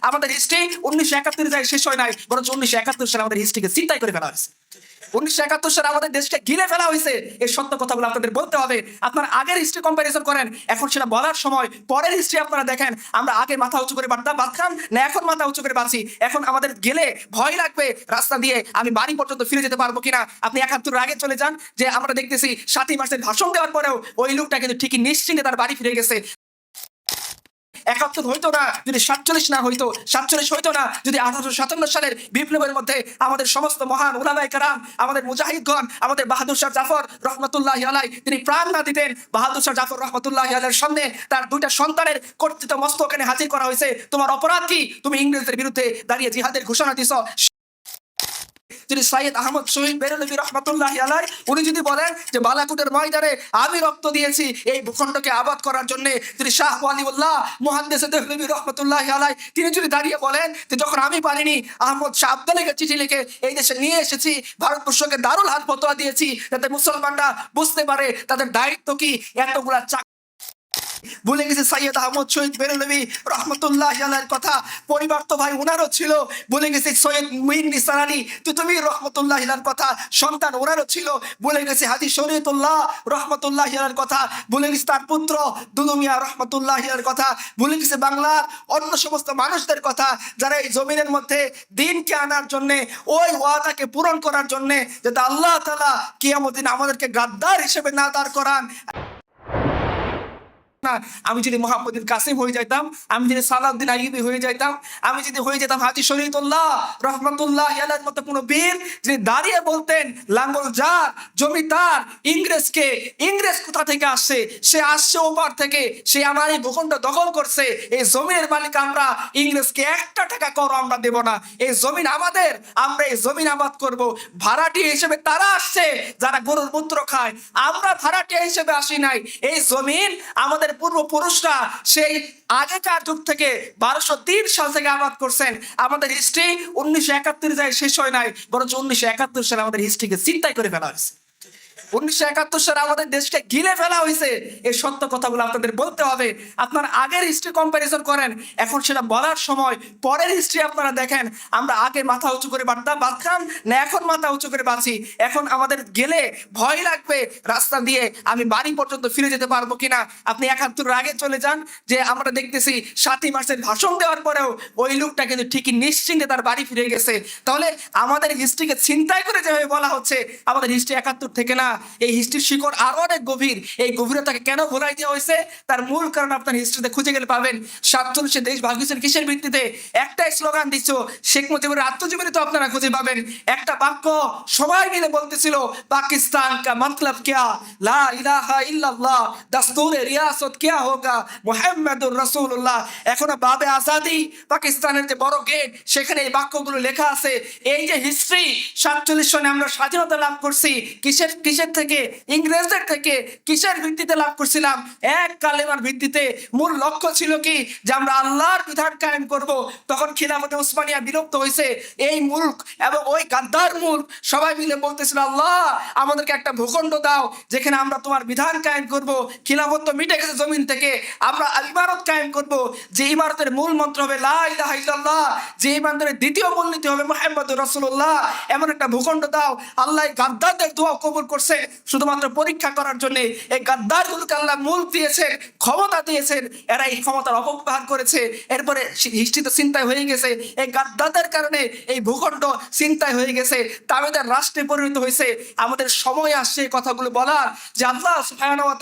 আমাদের হিস্ট্রি উনিশশো একাত্তর যায়, শেষ হয় নাই। বরঞ্চ উনিশশো একাত্তর সালে আমাদের হিস্ট্রিকে চিন্তাই করে ফেলা হয়েছে। উনিশশো একাত্তর সালে আমাদের দেশকে গিলে ফেলা হয়েছে। এই সত্য কথাগুলো আপনাদের বলতে হবে। আপনার আগের হিস্ট্রি কম্প্যারিজন করেন। এখন সেটা বলার সময়। পরের হিস্ট্রি আপনারা দেখেন। আমরা আগে মাথা উঁচু করে বাড়তাম বাঁধতাম, না এখন মাথা উঁচু করে বাঁচি এখন আমাদের গেলে ভয় লাগবে রাস্তা দিয়ে আমি বাড়ি পর্যন্ত ফিরে যেতে পারব কিনা। আপনি একাত্তর আগে চলে যান। যে আমরা দেখতেছি সাতই মাসের ভাষণ দেওয়ার পরেও ওই লোকটা কিন্তু ঠিকই নিশ্চিন্তে তার বাড়ি ফিরে গেছে। একাত্তর হইতো না, যদি সাতচল্লিশ না হইতো, সাতচল্লিশ হইতো না, যদি আঠারোশো সাতান্ন সালের বিপ্লবের মধ্যে আমাদের সমস্ত মহান উলামাই কারাম, আমাদের মুজাহিদগণ, আমাদের বাহাদুর শাহ জাফর রহমতুল্লাহ আলাই তিনি প্রাণ না দিতেন, বাহাদুর শাহ জাফর রহমতুল্লাহ আলাইয়ের সামনে তার দুইটা সন্তানের কর্তৃত্ব মস্তকানে হাজির করা হয়েছে। তোমার অপরাধ কি? তুমি ইংরেজদের বিরুদ্ধে দাঁড়িয়ে জিহাদের ঘোষণা দিছ। যদি সাইয়েদ আহমদ শহীদ বেরলবী রহমতুল্লাহ আলাই উনি যদি বলেন যে বালাকুটের ময়দানে আমি রক্ত দিয়েছি, এই ভূখণ্ডকে আবাদ করার জন্য যদি শাহ ওয়ালিউল্লাহ, মুহাদ্দিস দেহলবী রহমতুল্লাহ আলাই তিনি যদি দাঁড়িয়ে বলেন যে যখন আমি পারিনি, আহমদ শাহ আব্দালিকে চিঠি লিখে এই দেশে নিয়ে এসেছি, ভারতবর্ষকে দারুল হাত ফতোয়া দিয়েছি, যাতে মুসলমানরা বুঝতে পারে তাদের দায়িত্ব কি, এতগুলা চাক ভুলে গেছে সৈয়দ আহমদ শহীদ বেরলবি রহমতুল্লাহ আলার কথা। পরিবার তো ভাই ওনারও ছিল। ভুলে গেছে সৈয়দ মুইন নিসার আলী তো তুমি রহমতুল্লাহ আলার কথা। সন্তান ওনারও ছিল। ভুলে গেছে হাজি শরীয়তুল্লাহ রহমতুল্লাহ আলার কথা। ভুলে গেছে তার পুত্র দুলুমিয়া রহমতুল্লাহ আলার কথা। ভুলে গেছে বাংলার অন্য সমস্ত মানুষদের কথা। যারা এই জমিনের মধ্যে দিনকে আনার জন্যে, ওই ওয়াদাকে পূরণ করার জন্যে, যাতে আল্লাহ তালা কিয়ামতিন আমাদেরকে গাদ্দার হিসেবে না দাঁড় করান। না, আমি যদি মোহাম্মদিন কাসিম হয়ে যাইতাম, আমি যদি সালাউদ্দিন আইয়ুবি হয়ে যাইতাম, আমি যদি হয়ে যেতাম হাজি শরীফুল্লাহ রহমতুল্লাহ ইয়ালার মতো কোনো বীর যিনি দাঁড়িয়ে বলতেন, লাঙ্গল যার জমিদার ইংরেজকে ইংরেজ কোথা থেকে আসছে, সে আসছে ওপার থেকে, সে আমার এই ভূখণ্ড দখল করছে, এই জমির মালিক আমরা ইংরেজকে একটা টাকা কর আমরা দেব না, এই জমিন আমাদের, আমরা এই জমিন আবাদ করব। ভাড়াটি হিসেবে তারা আসছে, যারা গরুর মূত্র খায়, আমরা ভাড়াটিয়া হিসেবে আসি নাই, এই জমিন আমাদের পূর্বপুরুষরা সেই আগেকার যুগ থেকে বারোশো তিন সাল থেকে আবাদ করছেন। আমাদের হিস্ট্রি উনিশশো একাত্তর যায় শেষ হয় নাই, বরঞ্চ উনিশশো একাত্তর সালে আমাদের হিস্ট্রিকে চিন্তাই করে ফেলা হয়েছে। উনিশশো একাত্তর সালে আমাদের দেশকে গিলে ফেলা হয়েছে। এই সত্য কথাগুলো আপনাদের বলতে হবে। আপনার আগের হিস্ট্রি কম্প্যারিজন করেন। এখন সেটা বলার সময়, পরের হিস্ট্রি আপনারা দেখেন। আমরা আগে মাথা উঁচু করে বাড়তাম বাঁধতাম, না এখন মাথা উঁচু করে বাঁচি এখন আমাদের গেলে ভয় লাগবে রাস্তা দিয়ে, আমি বাড়ি পর্যন্ত ফিরে যেতে পারব কিনা? আপনি একাত্তর আগে চলে যান, যে আমরা দেখতেছি সাতই মাসের ভাষণ দেওয়ার পরেও ওই লোকটা কিন্তু ঠিকই নিশ্চিন্তে তার বাড়ি ফিরে গেছে। তাহলে আমাদের হিস্ট্রিকে চিন্তাই করে যেভাবে বলা হচ্ছে, আমাদের হিস্ট্রি একাত্তর থেকে না এই হিস্ট্রির শিকড় আরও অনেক গভীর। এই গভীরতাকে কেন ভোলাই দেওয়া হয়েছে? তার মূল কারণ আপনার হিস্ট্রিতে খুঁজে গেলে পাবেন। সাতচল্লিশে দেশ ভাগ হয়েছেন কিসের ভিত্তিতে? একটা স্লোগান দিচ্ছ, শেখ মুজিবের আত্মজীবনী তো আপনারা খুঁজে পাবেন। একটা বাক্য সবাই মিলে বলতেছিল, পাকিস্তান কা মতলব কেয়া? লা ইলাহা ইল্লাল্লাহ। দাস্তুরে রিয়াসত কেয়া হোগা? মোহাম্মদুর রাসূলুল্লাহ। এখনও বাবে আজাদি, পাকিস্তানের যে বড় গেট সেখানে এই বাক্যগুলো লেখা আছে। এই যে হিস্ট্রি সাতচল্লিশ সনে আমরা স্বাধীনতা লাভ করছি। কিসের কিসের থেকে, ইংরেজদের থেকে কিসের ভিত্তিতে লাভ করছিলাম? এক কালেমার ভিত্তিতে মূল লক্ষ্য ছিল কি? যে আমরা আল্লাহর বিধান কায়েম করব। তখন খিলাফতে উসমানিয়া বিলুপ্ত হয়েছে। এই মুল্ক এবং ওই গাদ্দার মুল্ক সবাই মিলে বলতেছিল, আল্লাহ, আমাদেরকে একটা ভূখণ্ড দাও, যেখানে আমরা তোমার বিধান কায়েম করব। খিলাফত তো মিটে গেছে জমিন থেকে। আমরা ইমারত কায়েম করব। যে ইমারতের মূল মন্ত্র হবে, লা ইলাহা ইল্লাল্লাহ। যে ইমানদের দ্বিতীয় মূলনীতি হবে মোহাম্মদ রসুল্লাহ এমন একটা ভূখণ্ড দাও। আল্লাহ গাদ্দারদের দোয়া কবুল করছে। শুধুমাত্র পরীক্ষা করার জন্য এই গাদ্দারগুলোকে আল্লাহ মূল দিয়েছেন, ক্ষমতা দিয়েছেন, এরা এই ক্ষমতার অপব্যবহার করেছে। এরপরে হিস্ট্রিতে চিন্তায় হয়ে গেছে। এই গাদ্দারদের কারণে এই ভূখণ্ড চিন্তায় হয়ে গেছে। তামিদের রাষ্ট্রে পরিণত হয়েছে। আমাদের সময় আসছে কথাগুলো বলার। যে আল্লাহ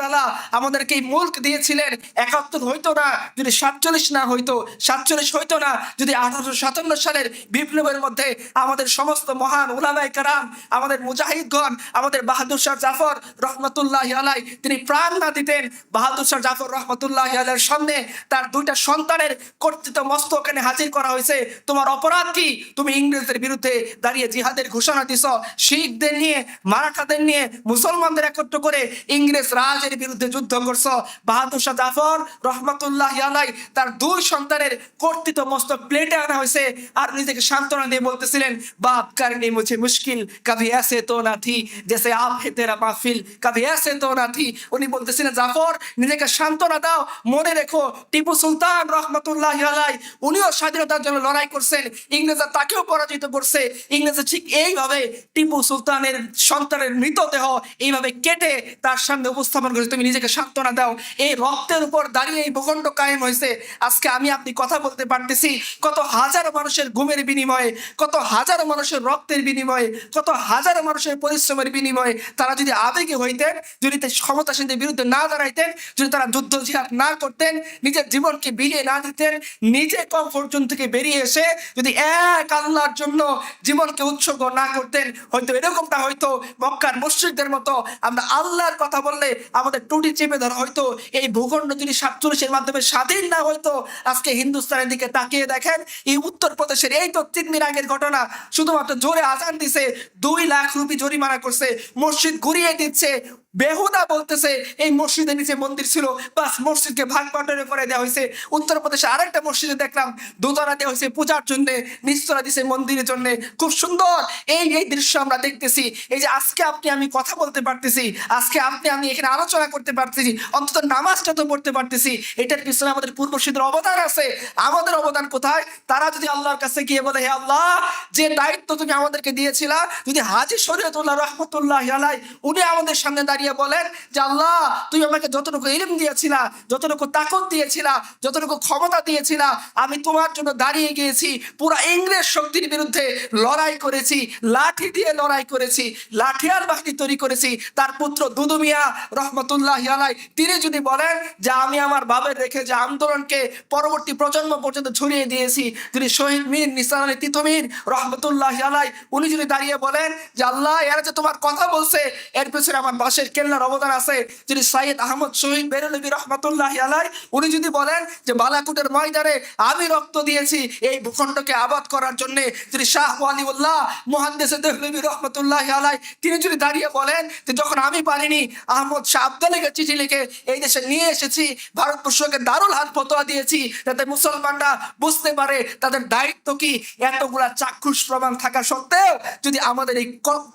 তাআলা আমাদেরকে এই মুল্ক দিয়েছিলেন। একাত্তর হইতো না, যদি সাতচল্লিশ না হইতো, সাতচল্লিশ হইতো না, যদি আঠারোশো সাতান্ন সালের বিপ্লবের মধ্যে আমাদের সমস্ত মহান উলামায়ে কারাম, আমাদের মুজাহিদগণ, আমাদের বাহাদুর বাহাদুর শাহ জাফর রহমতুল্লাহ আলাই তিনি প্রাণ না দিতেন। বাহাদুর শাহ জাফর রহমতুল্লাহ আলাইয়ের সামনে তার দুইটা সন্তানের কর্তৃত্ব মস্ত ওখানে হাজির করা হয়েছে। তোমার অপরাধ কি? তুমি ইংরেজদের বিরুদ্ধে দাঁড়িয়ে জিহাদের ঘোষণা দিছ। শিখদের নিয়ে, মারাঠাদের নিয়ে, মুসলমানদের একত্র করে ইংরেজ রাজের বিরুদ্ধে যুদ্ধ করছ। বাহাদুর শাহ জাফর রহমতুল্লাহ আলাই তার দুই সন্তানের কর্তৃত্ব মস্ত প্লেটে আনা হয়েছে আর নিজেকে সান্ত্বনা দিয়ে বলতেছিলেন বাপ কারণে মুঝে মুশকিল কবি ऐसे তো না থি जैसे आप है তেরা মাহফিল। কবি এসে তো না থি উনি বলতেছিলেন জাফর, নিজেকে সান্ত্বনা দাও। মনে রেখো, টিপু সুলতান রহমতুল্লাহ আলাই উনিও স্বাধীনতার জন্য লড়াই করছেন। ইংরেজরা তাকেও পরাজিত করছে। ইংরেজরা ঠিক এইভাবে টিপু সুলতানের সন্তানের মৃতদেহ এইভাবে কেটে তার সামনে উপস্থাপন করেছে। তুমি নিজেকে সান্ত্বনা দাও। এই রক্তের উপর দাঁড়িয়ে এই ভূখণ্ড কায়েম হয়েছে। আজকে আমি আপনি কথা বলতে পারতেছি, কত হাজারো মানুষের ঘুমের বিনিময়ে, কত হাজারো মানুষের রক্তের বিনিময়ে, কত হাজারো মানুষের পরিশ্রমের বিনিময়ে তারা যদি আবেগে হইতেন, যদি ক্ষমতাসীনদের বিরুদ্ধে না দাঁড়াইতেন, যদি তারা যুদ্ধ জিহাদ না করতেন, নিজের জীবনকে বিলিয়ে না দিতেন নিজে কমফোর্ট জোন থেকে বেরিয়ে এসে যদি এক আল্লাহর জন্য জীবনকে উৎসর্গ না করতেন, হয়তো এরকমটা হয়তো মক্কার মসজিদদের মতো আমরা আল্লাহর কথা বললে আমাদের টুটি চেপে ধরা হয়তো, এই ভূখণ্ড যদি সাতচল্লিশের মাধ্যমে স্বাধীন না হয়তো, আজকে হিন্দুস্তানের দিকে তাকিয়ে দেখেন, এই উত্তরপ্রদেশের এই তো তিন দিন আগের ঘটনা, শুধুমাত্র জোরে আজান দিছে, দুই লাখ রুপি জরিমানা করছে, মসজিদ ঘুরিয়ে দিচ্ছে বেহুদা বলতেছে, এই মসজিদের নিচে মন্দির ছিল, বাস মসজিদকে ভাগ বান্টনে করে দেওয়া হয়েছে। উত্তরপ্রদেশে আরেকটা মসজিদে দেখলাম, দোতলা দেওয়া হয়েছে পূজার জন্য, নিচতলা দিছে মন্দিরের জন্য। খুব সুন্দর! এই এই দৃশ্য আমরা দেখতেছি। এই যে আজকে আপনি আমি কথা বলতে পারতেছি, আজকে আপনি আমি এখানে আলোচনা করতে পারতেছি, অন্তত নামাজটা তো পড়তে পারতেছি। এটার পিছনে আমাদের পূর্বসূদের অবদান আছে। আমাদের অবদান কোথায়? তারা যদি আল্লাহর কাছে গিয়ে বলে, হে আল্লাহ, যে দায়িত্ব তুমি আমাদেরকে দিয়েছিলা, যদি হাজি শরীয়তুল্লাহ রহমতুল্লাহ আলাই উনি আমাদের সামনে দাঁড়িয়ে বলেন যে আল্লাহ তুমি আমাকে যতটুকু ইলম দিয়েছিলা, যতটুকু তাকত দিয়েছিলা, যতটুকু ক্ষমতা দিয়েছিলা, আমি তোমার জন্য দাঁড়িয়ে গিয়েছি, পুরো ইংরেজ শক্তির বিরুদ্ধে লড়াই করেছি, লাঠি দিয়ে লড়াই করেছি লাঠিয়ার বাহিনী তৈরি করেছি, তার পুত্র দুদু মিয়া রহমতুল্লাহ আলাই তিনি যদি বলেন যে আমি আমার বাবের রেখে যে আন্দোলনকে পরবর্তী প্রজন্ম পর্যন্ত ছড়িয়ে দিয়েছি যদি শহীদ মীর নিসার আলী তিতুমির রহমতুল্লাহ আলাই উনি যদি দাঁড়িয়ে বলেন যে আল্লাহ, এরা যে তোমার কথা বলছে, এর পিছনে আমার বাসের কেল্লার অবদান আছে যদি সাইয়েদ আহমদ শহীদ বেরলবী রহমতুল্লাহ আলাই উনি যদি বলেন যে বালাকুটের ময়দানে আমি রক্ত দিয়েছি, এই ভূখণ্ডকে আবাদ করার জন্য যদি শাহ ওয়ালিউল্লাহ মহান্দেশে দেহলবী রহমতুল্লাহ আলাই তিনি যদি দাঁড়িয়ে বলেন যে যখন আমি পারিনি আহমদ শাহ আব্দালিকে চিঠি লিখে এই দেশে নিয়ে এসেছি, ভারতবর্ষকে দারুল হাত ফতোয়া দিয়েছি, যাতে মুসলমানরা বুঝতে পারে তাদের দায়িত্ব কি, এতগুলা চাক্ষুষ প্রমাণ থাকা সত্ত্বেও যদি আমাদের এই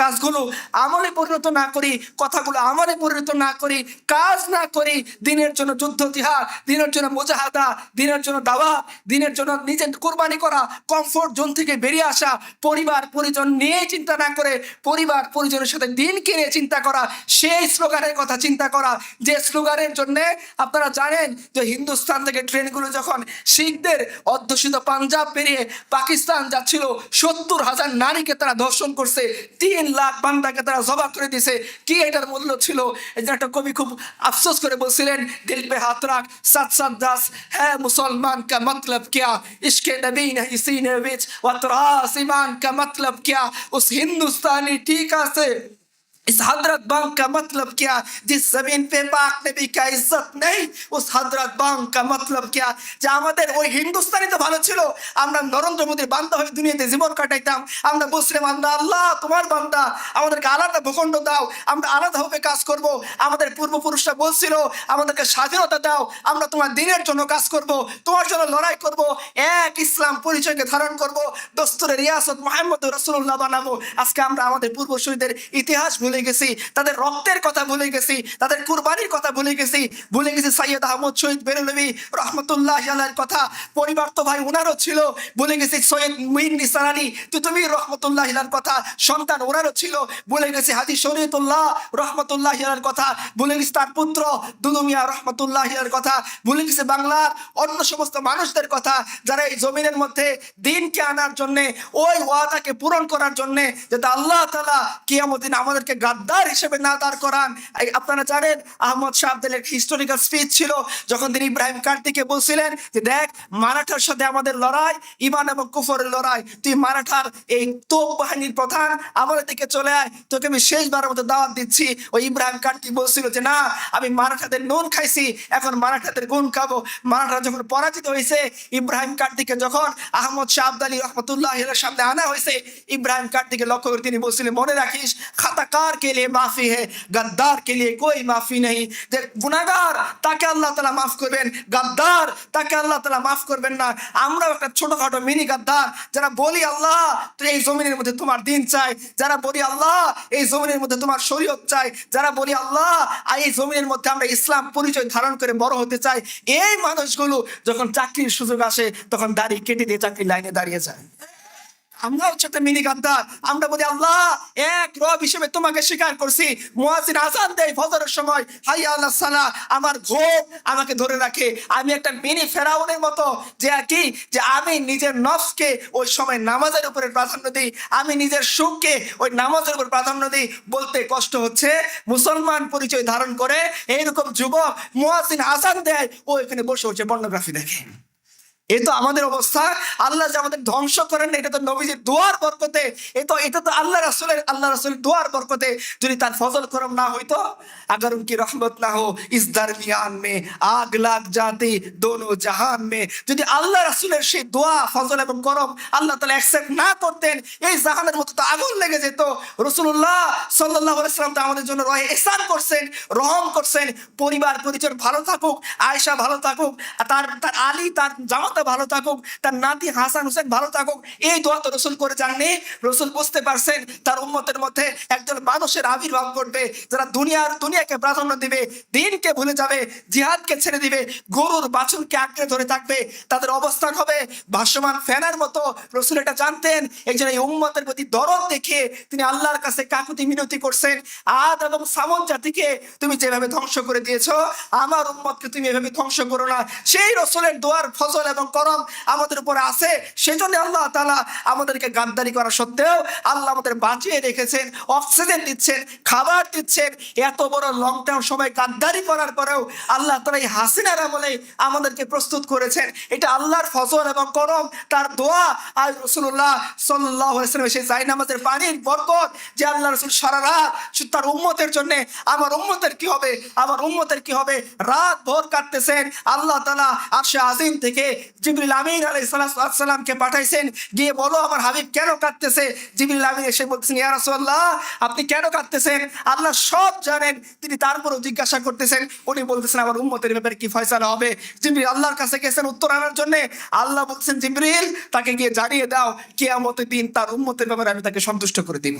কাজগুলো আমলে পরিণত না করি, কথাগুলো আমলে পরিণত না করি, কাজ না করি, দিনের জন্য যুদ্ধ জিহাদ দিনের জন্য মোজাহাদা, দিনের জন্য দাওয়া, দিনের জন্য নিজের কোরবানি করা কমফোর্ট জোন থেকে বেরিয়ে আসা, পরিবার, পরিজন নিয়ে চিন্তা না করে, পরিবার, পরিজনের সাথে দিন কিনে চিন্তা করা, সেই স্লোগানের কথা চিন্তা করা, যে স্লোগানের জন্য আপনারা জানেন যে হিন্দুস্তান থেকে ট্রেনগুলো যখন শিখদের অধ্যুষিত পাঞ্জাব পেরিয়ে পাকিস্তান যাচ্ছিল, সত্তর হাজার নারীকে তারা ধর্ষণ করছে, তিন লাখ বান্দাকে তারা জবা করে দিছে, কি এটার মূল্য? ছিল এই যে একটা কবি খুব আফসোস করে বলছিলেন দিল পে হাত রাখ সাত সাত দাস হ্যাঁ মুসলমান কা মতলব क्या इसके नबी नहीं सीने बिच वतरास ईमान का मतलब क्या उस हिंदुस्तानी टीका से इस हजरत बंग का मतलब क्या जिस जमीन पे पाक नबी का इज्जत नहीं उस हजरत बंग का मतलब क्या যে আমাদের ওই হিন্দুস্তানি তো ভালো ছিল আমরা নরেন্দ্র মোদীর বান্দা হয়ে দুনিয়াতে জীবন কাটাইতাম আমরা বসলাম আমরা আল্লাহ তোমার বান্দা আমাদেরকে আলাদা ভূখণ্ড দাও আমরা আলাদাভাবে কাজ করব আমাদের পূর্বপুরুষরা বলছিল আমাদেরকে স্বাধীনতা দাও আমরা তোমার দিনের জন্য কাজ করব তোমার জন্য লড়াই করব এক ইসলাম পরিচয়কে ধারণ করব দস্তরে রিয়াসত মোহাম্মদ রসুল্লাহ বানাবো আজকে আমরা আমাদের পূর্বসূরীদের ইতিহাস ভুলে গেছি, তাদের রক্তের কথা ভুলে গেছি, তাদের কুরবানির কথা ভুলে গেছি ভুলে গেছি সৈয়দ আহমদ শহীদ বেরলবি রহমতুল্লাহ আলার কথা। পরিবার তো ভাই ওনারও ছিল, ভুলে গেছি সৈয়দ মুইন নিসার আলী তুতুমি রহমতুল্লাহ আলার কথা, সন্তান ওনারও ছিল, ভুলে গেছি হাজি শরীয়তুল্লাহ রহমতুল্লাহ আলার কথা, ভুলে গেছি তার পুত্র দুদুমিয়া রহমতুল্লাহ আলার কথা, ভুলে গেছি বাংলার অন্য সমস্ত মানুষদের কথা, যারা এই জমিনের মধ্যে দিনকে আনার জন্য, ওই ওয়াদাকে পূরণ করার জন্যে, যাতে আল্লাহ তালা কিয়ামতিন আমাদেরকে গাদ্দার হিসেবে না দাঁড় করান আপনারা জানেন, আহমদ শাহ আব্দুলের হিস্টোরিক্যাল স্পিচ ছিল যখন তিনি ইব্রাহিম কার্তিকে বলছিলেন যে, দেখ, মারাঠার সাথে আমাদের লড়াই ইমান এবং কুফরের লড়াই। তুই মারাঠার এই তোপ বাহিনীর প্রধান আমাদের দিকে চলে আয়। তোকে আমি শেষবারের মতো দাওয়াত দিচ্ছি। ওই ইব্রাহিম কার্তিক বলছিল যে, না, আমি মারাঠাদের নুন খাইছি, এখন মারাঠাদের গুণ খাব। মারাঠা যখন পরাজিত হয়েছে, ইব্রাহিম কার্তিকে যখন আহমদ শাহ আব্দালি রহমতুল্লাহ সামনে আনা হয়েছে, ইব্রাহিম কার্তিকে লক্ষ্য করে তিনি বলছিলেন, মনে রাখিস খাতাকার के लिए माफी है गद्दार के लिए कोई माफी नहीं যে গুনাহগার তাকে আল্লাহ তাআলা মাফ করবেন গাদ্দার তাকে আল্লাহ তাআলা মাফ করবেন না আমরাও একটা ছোটখাটো মিনি গাদ্দার যারা বলি আল্লাহ তুই এই জমিনের মধ্যে তোমার দিন চাই যারা বলি আল্লাহ এই জমিনের মধ্যে তোমার শরীয়ত চাই যারা বলি আল্লাহ আর এই জমিনের মধ্যে আমরা ইসলাম পরিচয় ধারণ করে বড় হতে চাই এই মানুষগুলো যখন চাকরির সুযোগ আসে তখন দাড়ি কেটে দিয়ে চাকরির লাইনে দাঁড়িয়ে যায় আমরা হচ্ছে একটা মিনি গাদ্দার। আমরা বলি, আল্লাহ, এক রব হিসেবে তোমাকে স্বীকার করছি। মুয়াজিন আজান দেয় ফজরের সময় হাই আল্লাহ সালা, আমার ঘোর আমাকে ধরে রাখে। আমি একটা মিনি ফেরাউনের মতো, যে কি, যে আমি নিজের নফসকে ওই সময় নামাজের উপরে প্রাধান্য দিই। আমি নিজের সুখকে ওই নামাজের উপর প্রাধান্য দিই। বলতে কষ্ট হচ্ছে, মুসলমান পরিচয় ধারণ করে, এইরকম যুবক মুয়াজিন আজান দেয় ও এখানে বসে হচ্ছে পর্নোগ্রাফি দেখে। এ তো আমাদের অবস্থা। আল্লাহ যে আমাদের ধ্বংস করেন, এটা তো নবীজির দোয়ার বরকতে। এ তো, এটা তো আল্লাহ রাসুলের আল্লাহ রাসুলের দোয়ার বরকতে। যদি তার ফজল করম না হইতো আগর কি রহমত না হো ইসদার মিয়ান মে আগ লাগ জাতি, দোনো জাহান মে। যদি আল্লাহ রাসুলের সেই দোয়া, ফজল এবং করম আল্লাহ তালা অ্যাকসেপ্ট না করতেন, এই জাহানের মতো তো আগুন লেগে যেত। রসুল্লাহ সাল্লাহ সাল্লাম তো আমাদের জন্য রয়ে এসান করছেন, রহম করছেন। পরিবার পরিচয় ভালো থাকুক আয়সা ভালো থাকুক তার তার আলী, তার জামাত ভালো থাকুক, তার নাতি হাসান হোসেন ভালো থাকুক, এই দোয়া তো রসুল করে যাননি। রসুল বুঝতে পারছেন, তার উম্মতের মধ্যে একজন মানুষের আবির্ভাব ঘটবে, যারা দুনিয়ার, দুনিয়াকে প্রাধান্য দিবে, দিনকে ভুলে যাবে, জিহাদকে ছেড়ে দিবে, গরুর বাছুরকে আঁকড়ে ধরে থাকবে, তাদের অবস্থান হবে ভাসমান ফ্যানের মতো। রসুল এটা জানতেন একজন এই উম্মতের প্রতি দরদ দেখে তিনি আল্লাহর কাছে কাকুতি মিনতি করছেন। আদ এবং সামন জাতিকে তুমি যেভাবে ধ্বংস করে দিয়েছ, আমার উম্মতকে তুমি এভাবে ধ্বংস করো না। সেই রসুলের দোয়ার ফজল এবং করম আমাদের উপরে আছে, সেজন্য আল্লাহ তালা আমাদেরকে গাদ্দারি করা সত্ত্বেও আল্লাহ আমাদের বাঁচিয়ে রেখেছেন অক্সিজেন দিচ্ছেন, খাবার দিচ্ছেন। এত বড় লং টার্ম সময় গাদ্দারি করার পরেও আল্লাহ তালা এই হাসিনার আমলে আমাদেরকে প্রস্তুত করেছেন। এটা আল্লাহর ফজল এবং করম, তার দোয়া। আর রসুল্লাহ সাল্লাহ সেই জাইনামাজের পানির বরকত যে আল্লাহ রসুল সারা রাত তার উম্মতের জন্য আমার উম্মতের কি হবে, আমার উম্মতের কি হবে? রাত ভোর কাটতেছেন। আল্লাহ তালা আরশে আজিম থেকে জিবরিল আমিন আলাইসালামকে পাঠাইছেন। গিয়ে বলো, আমার হাবিব কেন কাঁদতেছে? জিবরিল আমিন এসে বলতেছেন, ইয়া আপনি কেন কাঁদতেছেন? আল্লাহ সব জানেন, তিনি তারপরেও জিজ্ঞাসা করতেছেন। উনি বলতেছেন, আমার উম্মতের ব্যাপারে কি ফয়সালা হবে? জিবরিল আল্লাহর কাছে গেছেন উত্তর আনার জন্য। আল্লাহ বলছেন, জিবরিল, তাকে গিয়ে জানিয়ে দাও, কিয়ামতের দিন তার উম্মতের ব্যাপারে আমি তাকে সন্তুষ্ট করে দিব।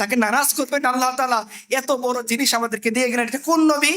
তাকে নারাজ করবেন আল্লাহ তালা এত বড় জিনিস আমাদেরকে দিয়ে গেলেন, এটা কোন নবী?